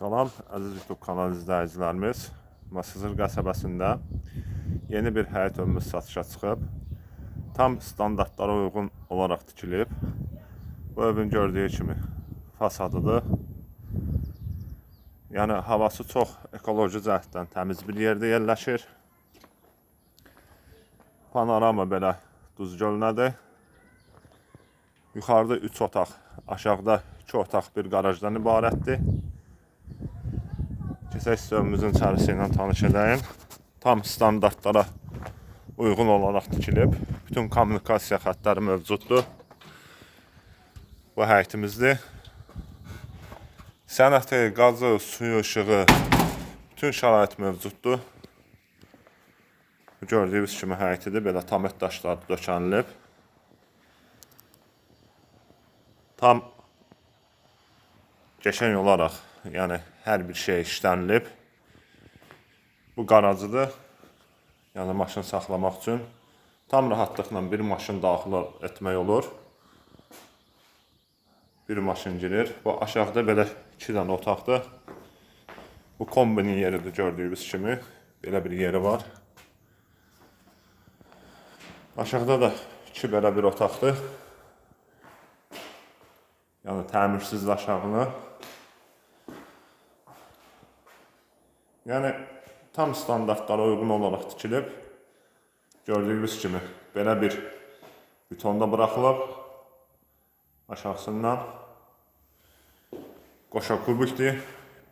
Salam, əziz YouTube kanal izləyicilərimiz. Masazır qəsəbəsində yeni bir həyət evimiz satışa çıxıb. Tam standartlara uyğun olaraq tikilib. Bu evin gördüyü kimi fasadıdır. Yəni havası çox ekoloji cəhətdən təmiz bir yerdə yerləşir. Panorama belə duz gölünədir. Yuxarıda 3 otaq, aşağıda 2 otaq bir qarajdan ibarətdir. Keçək sistemimizin içərisi ilə tanış edəyim. Tam standartlara uyğun olaraq tikilib. Bütün kommunikasiya xəttləri mövcuddur. Bu həyətimizdir. Sənəti, qazı, suyu, işığı, bütün şərait mövcuddur. Gördüyünüz kimi həyətidir. Belə tamet daşları döşənilib. Tam qəşəng olaraq, yəni hər bir şey işlənilib. Bu qarajıdır. Yəni maşın saxlamaq üçün tam rahatlıqla bir maşın daxil etmək olur. Bir maşın girir. Bu aşağıda belə 2 dənə otaqdır. Bu kombinin yeridir gördüyünüz kimi. Belə bir yeri var. Aşağıda da 2 belə bir otaqdır. Yəni təmirsiz aşağını. Yəni tam standartlara uyğun olaraq tikilib. Gördüyünüz kimi belə bir betonda buraxılıb. Aşağısından qoşa kubikdir.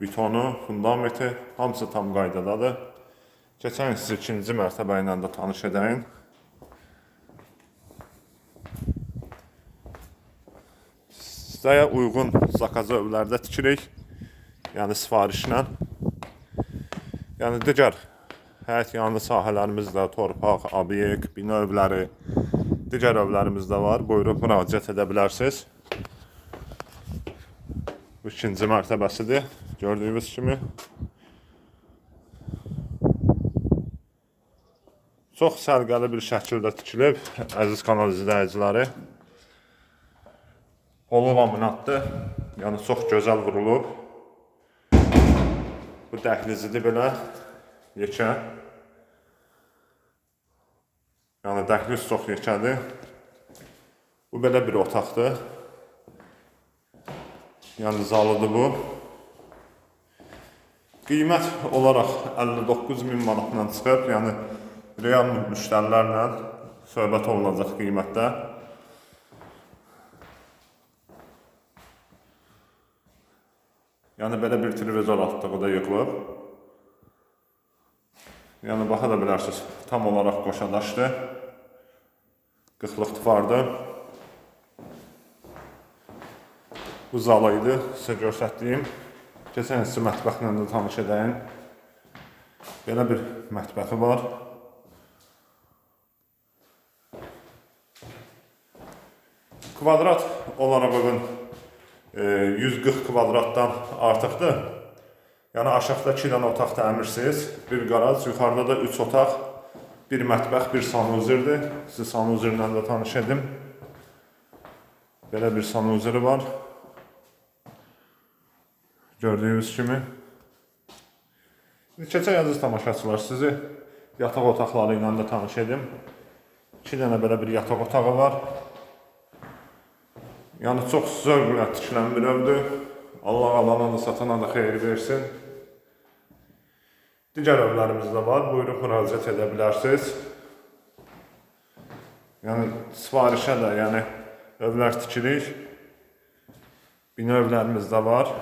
Betonu, fundamenti hamısı tam qaydadadır. Keçən sizi ikinci mərtəbə ilə də tanış edəyim. Sizə uyğun zakazı evlərdə tikirik. Yəni sifarişlə. Yəni digər həyət yanı sahələrimiz də torpaq, obyekt, bina evləri, digər evlərimiz də var. Buyurub müraciət edə bilərsiniz. Bu ikinci mərtəbəsidir. Gördüyünüz kimi. Çox sərgəli bir şəkildə tikilib, əziz kanal izləyiciləri. Holu laminatdır. Yəni çox gözəl vurulub. Bu dəhlizidir belə yekə. Yəni dəhliz çox yekədir. Bu belə bir otaqdır. Yəni zalıdır bu. Qiymət olaraq 59 min manatdan çıxıb, yəni real müştərilərlə söhbət olunacaq qiymətdə. Yəni belə bir televizor altlığı da yığılıb. Yəni baxa da bilərsiniz, tam olaraq qoşadaşdır. Qıxlıq divardır. Bu zalı idi, sizə göstərdiyim. Keçən sizə mətbəxlə də tanış edəyim. Belə bir mətbəxi var. Kvadrat olaraq e, 140 kvadratdan artıqdır. Yəni aşağıda 2 dənə otaq təmirsiniz, bir qaraj, yuxarıda da 3 otaq, bir mətbəx, bir sanuzirdir. Sizi sanuzirlə də tanış edim. Belə bir sanuziri var. Gördüyünüz kimi. Keçək əziz tamaşaçılar, sizi yataq otaqları ilə də tanış edim. 2 dənə belə bir yataq otağı var. Yəni çox zövqlə tikilən bir evdir. Allah alana da satana da xeyir versin. Digər evlərimiz də var. Buyurub müraciət edə bilərsiniz. Yəni sifarişə də, yəni evlər tikirik. Bina evlərimiz də var.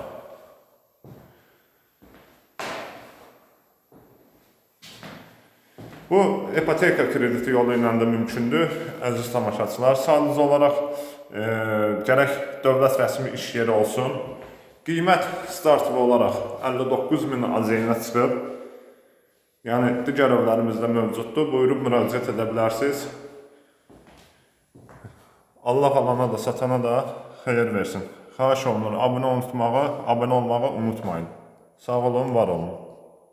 Bu ipoteka krediti yolu ilə də mümkündür, əziz tamaşaçılar. Sadəcə olaraq e, gərək dövlət rəsmi iş yeri olsun. Qiymət startlı olaraq 59 min azeyinə çıxıb. Yəni digər evlərimizdə mövcuddur. Buyurub müraciət edə bilərsiniz. Allah alana da satana da xeyir versin. Xahiş olunur abunə unutmağı, abunə olmağı unutmayın. Sağ olun, var olun.